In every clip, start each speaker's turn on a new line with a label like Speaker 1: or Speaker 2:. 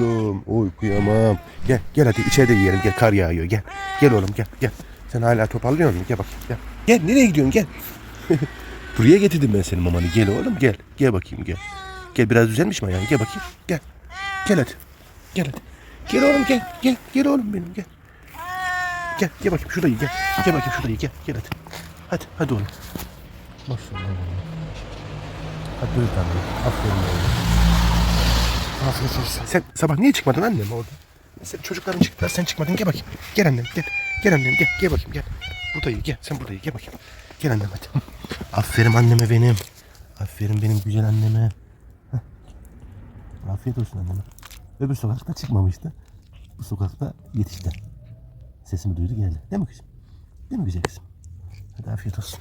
Speaker 1: oğlum. Oy kıyamam. Gel gel hadi içeride yiyelim gel kar yağıyor gel. Gel oğlum gel gel. Sen hala toparlıyor musun? Gel bak gel. Gel nereye gidiyorsun gel. Buraya getirdim ben senin mamanı. Gel oğlum gel. Gel bakayım gel. Gel biraz düzelmiş mi ayağın? Gel bakayım. Gel. Gel hadi. Gel hadi. Gel oğlum gel. Gel. Gel oğlum benim gel. Gel. Gel bakayım şurada ye, gel. Gel bakayım şurada ye, gel. Gel hadi. Hadi. Hadi oğlum. Maşallah. Hadi tabii. Aferin oğlum. Olsun. Sen sabah niye çıkmadın annem orada? Sen çocukların çıktılar sen çıkmadın gel bakayım. Gel annem gel. Gel annem gel. Gel bakayım gel. Burada ye gel. Sen burada ye gel bakayım. Gel annem hadi. Aferin anneme benim. Aferin benim güzel anneme. Heh. Afiyet olsun anneme. Öbür sokakta çıkmamıştı. Bu sokakta yetişti. Sesimi duydu geldi. Değil mi kızım? Değil mi güzel kızım? Hadi afiyet olsun.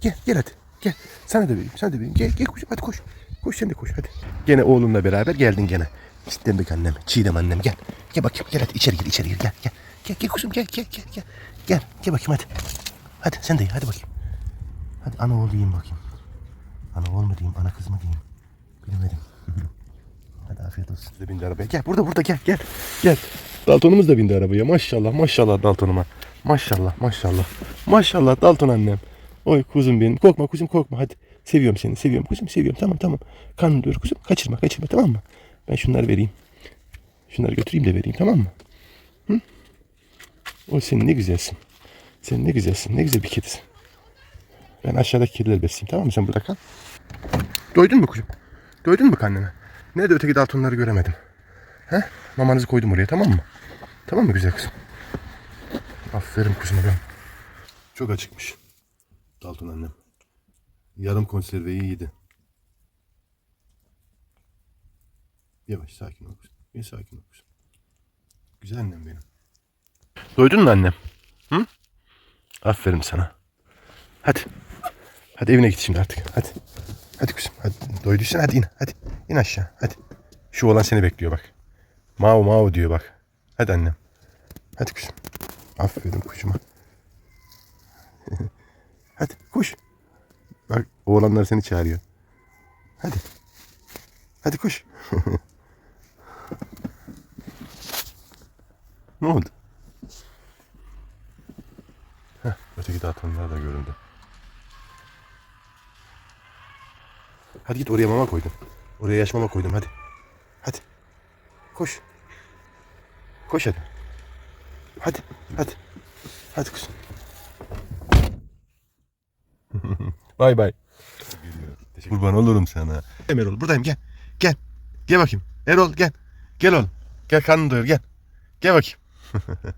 Speaker 1: Gel gel hadi. Gel. Sana da vereyim. Sana da vereyim. Gel gel kuşum hadi koş. Koş sen de koş hadi. Gene oğlumla beraber geldin gene. Çitlenbek annem. Çiğdem annem gel. Gel bakayım gel hadi içeri gir içeri gir gel gel. Gel gel kuzum gel gel gel gel. Gel gel bakayım hadi. Hadi sen de ye hadi bakayım. Hadi ana oğul diyeyim bakayım. Ana oğul mu diyeyim ana kız mı diyeyim. Bilemedim. Hadi afiyet olsun. Siz de bindi arabaya. Gel burada burada gel gel. Gel. Daltonumuz da bindi arabaya. Maşallah maşallah Dalton'uma. Maşallah maşallah. Maşallah Dalton annem. Oy kuzum benim. Korkma kuzum korkma hadi. Seviyorum seni seviyorum kuzum seviyorum. Tamam tamam. Karnım doyur kuzum. Kaçırma kaçırma tamam mı? Ben şunları vereyim. Şunları götüreyim de vereyim tamam mı? Hı? O sen ne güzelsin. Sen ne güzelsin. Ne güzel bir kedisin. Ben aşağıdaki kedileri besleyeyim tamam mı? Sen burada kal. Doydun mu kuzum? Doydun mu karnına? Nerede öteki daltonları göremedim. He? Mamanızı koydum oraya tamam mı? Tamam mı güzel kızım? Aferin kızıma ben. Çok acıkmış. Dalton annem. Yarım konserveyi yedi. Yavaş sakin ol. Bir sakin ol. Güzel annem benim. Doydun mu annem? Hı? Aferin sana. Hadi. Hadi evine git şimdi artık. Hadi. Hadi kızım. Hadi. Doyduysan hadi in. Hadi. İn aşağı. Hadi. Şu olan seni bekliyor bak. Mao mao diyor bak. Hadi annem. Hadi kızım. Aferin kuşuma. hadi koş. Bak oğlanlar seni çağırıyor. Hadi. Hadi koş. ne oldu? Heh, öteki dağıtanlar da göründü. Hadi git oraya mama koydum. Oraya yaş mama koydum hadi. Hadi. Koş. Koş hadi. Hadi. Hadi. Hadi kızım. Bay bay. Kurban olurum sana. Erol buradayım gel. Gel. Gel bakayım. Erol gel. Gel oğlum. Gel karnını doyur gel. Gel bakayım.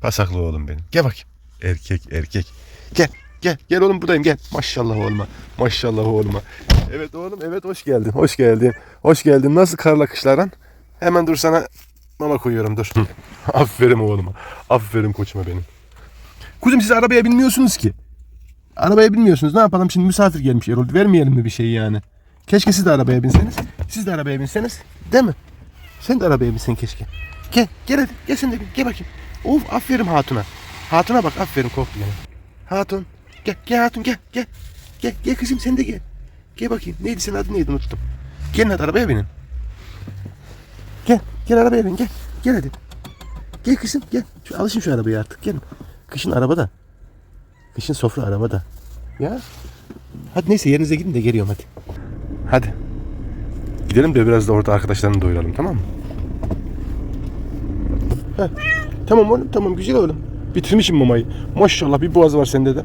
Speaker 1: Pasaklı oğlum benim. Gel bakayım. Erkek erkek. Gel. Gel. Gel oğlum buradayım gel. Maşallah oğluma. Maşallah oğluma. Evet oğlum evet hoş geldin. Hoş geldin. Hoş geldin. Nasıl karla kışlaran? Hemen dur sana mama koyuyorum dur. Aferin oğluma. Aferin koçuma benim. Kuzum siz arabaya binmiyorsunuz ki. Arabaya binmiyorsunuz. Ne yapalım şimdi misafir gelmiş Erol. Vermeyelim mi bir şey yani? Keşke siz de arabaya binseniz. Siz de arabaya binseniz. Değil mi? Sen de arabaya binsen keşke. Gel. Gel hadi. Gel sen de. Gel bakayım. Of aferin hatuna. Hatuna bak aferin korktu beni. Hatun. Gel. Gel hatun gel. Gel. Gel. Gel kızım sen de gel. Gel bakayım. Neydi senin adın neydi unuttum. Gelin hadi arabaya binin. Gel. Gel arabaya bin gel. Gel hadi. Gel kızım gel. Şu, alışın şu arabaya artık gelin. Kışın arabada. Kışın sofra arabada. Ya. Hadi neyse yerinize gidin de geliyorum hadi. Hadi. Gidelim de biraz da orada arkadaşlarını doyuralım tamam mı? Heh. Tamam oğlum tamam güzel oğlum. Bitirmişim mamayı. Maşallah bir boğaz var sende de.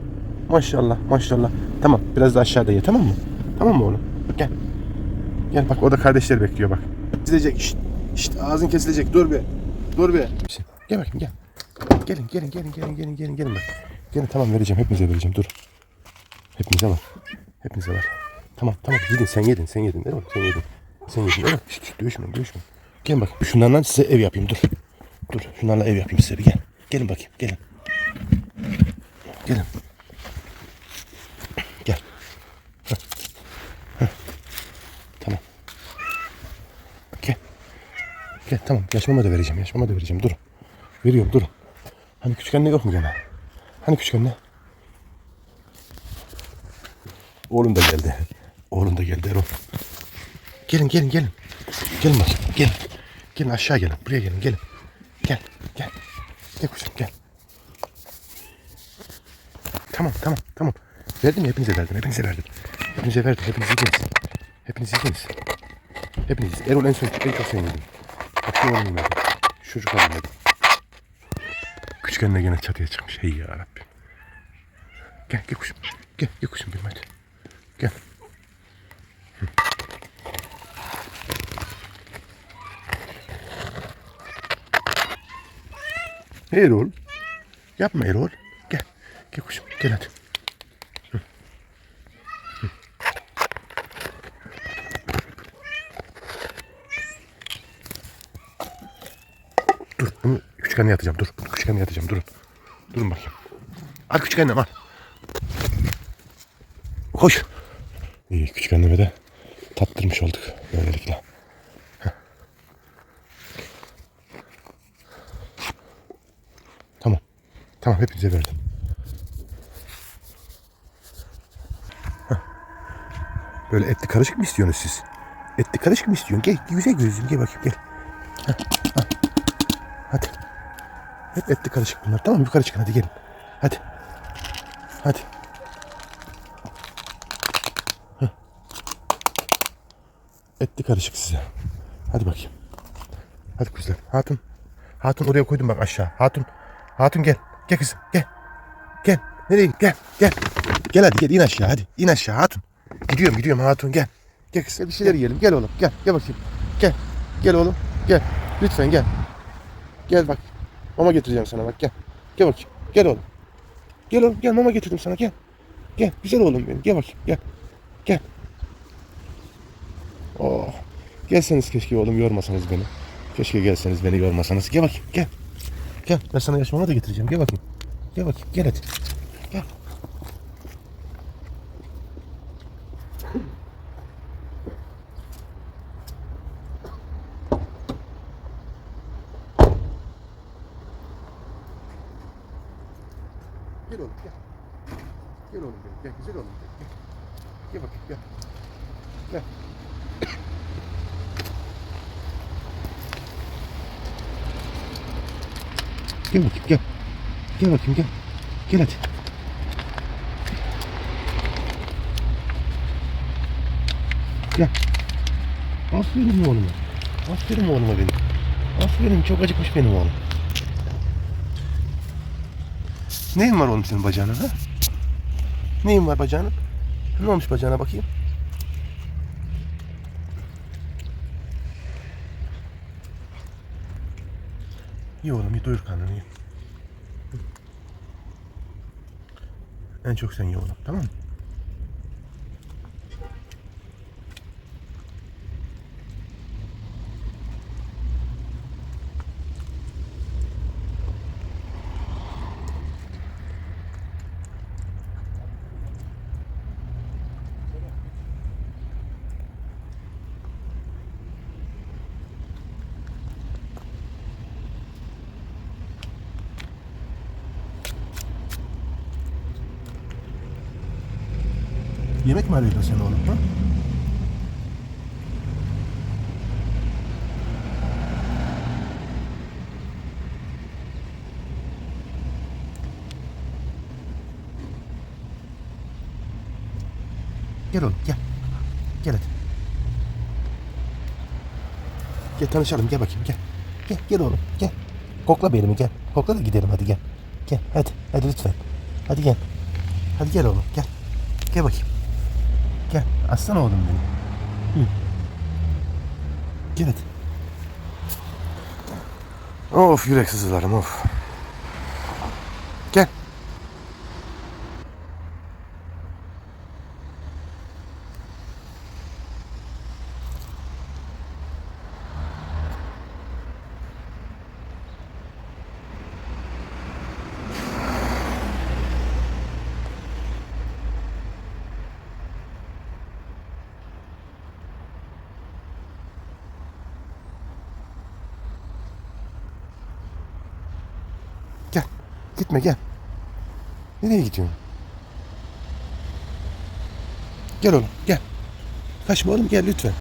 Speaker 1: Maşallah maşallah. Tamam biraz da aşağıda ye tamam mı? Tamam mı oğlum? Gel. Gel bak orada kardeşler bekliyor bak. Kesilecek. Şşt, şşt ağzın kesilecek. Dur be. Dur be. Gel bakayım gel. Gelin gelin gelin gelin gelin gelin gelin bak. Gelin tamam vereceğim hepinize vereceğim dur. Hepinize var. Hepinize var. Tamam tamam yedin sen yedin sen yedin mi? Sen yedin. Sen yedin değil mi? Şşt, şşt, dövüşme dövüşme. Gelin bak şunlarla size ev yapayım dur. Dur şunlarla ev yapayım size bir gel. Gelin bakayım gelin. Gelin. Gel. Heh. Tamam. Gel. Gel tamam yaşmama da vereceğim yaşmama da vereceğim dur. Veriyorum dur. Hani küçük anne yok mu gene? Hani küçük anne? Oğlum da geldi. Oğlum da geldi Erol. Gelin gelin gelin. Gelin bakayım gelin. Gelin aşağı gelin. Buraya gelin gelin. Gel gel. Gel kuzum gel. Tamam tamam tamam. Verdim ya hepinize verdim. Hepinize verdim. Hepinize verdim. Hepiniz yediniz. Hepiniz yediniz. Hepiniz. Erol en son en çok sen yedin. Bak şu oğlum yemedi. Şu Çocuk alın Küçükken de gene çatıya çıkmış. Hey ya Rabbim. Gel gel kuşum. Gel gel kuşum benim hadi. Gel. Hı. Erol. Yapma Erol. Gel. Gel kuşum. Gel hadi. Dur bunu anne yatacağım. Dur. Küçük anne yatacağım. Durun. Durun bakayım. Al küçük annem al. Koş. İyi küçük anneme de tattırmış olduk böylelikle. Heh. Tamam. Tamam hepinize verdim. Heh. Böyle etli karışık mı istiyorsunuz siz? Etli karışık mı istiyorsun? Gel güzel gözüm gel bakayım gel. Heh. Hep etli karışık bunlar. Tamam yukarı çıkın hadi gelin. Hadi. Hadi. Heh. Etli karışık size. Hadi bakayım. Hadi kızlar. Hatun. Hatun oraya koydum bak aşağı. Hatun. Hatun gel. Gel kızım gel. Gel. Nereye gel gel. Gel hadi gel in aşağı hadi. İn aşağı Hatun. Gidiyorum gidiyorum Hatun gel. Gel kızım bir şeyler yiyelim. Gel oğlum gel. Gel bakayım. Gel. Gel oğlum. Gel. Lütfen gel. Gel bak. Mama getireceğim sana bak gel. Gel bakayım. Gel oğlum. Gel oğlum gel mama getirdim sana gel. Gel güzel oğlum benim. Gel bakayım gel. Gel. Oh. Gelseniz keşke oğlum yormasanız beni. Keşke gelseniz beni yormasanız. Gel bakayım gel. Gel ben sana yaş mama da getireceğim. Gel bakayım. Gel bakayım gel hadi. Gel oğlum gel. Gel oğlum benim. Gel güzel. Gel. Gel bakayım gel. Gel. Gel bakayım gel. Gel bakayım gel. Gel hadi. Gel. Aferin oğluma. Aferin oğluma benim. Aferin çok acıkmış benim oğlum. Neyin var oğlum senin bacağına ha? Neyin var bacağına? Ne olmuş bacağına bakayım? İyi oğlum iyi doyur karnını iyi. En çok sen ye oğlum tamam mı? Yemek mi arıyordun sen oğlum? Ha? Gel oğlum gel. Gel hadi. Gel tanışalım gel bakayım gel. Gel gel oğlum gel. Kokla belimi gel. Kokla da gidelim hadi gel. Gel hadi hadi lütfen. Hadi gel. Hadi gel oğlum gel. Gel bakayım. Gel. Aslan oğlum benim. Hı. Gel hadi. Of yürek sızılarım of. Gel. Gel. Gitme gel. Nereye gidiyorsun? Gel oğlum gel. Kaçma oğlum gel lütfen.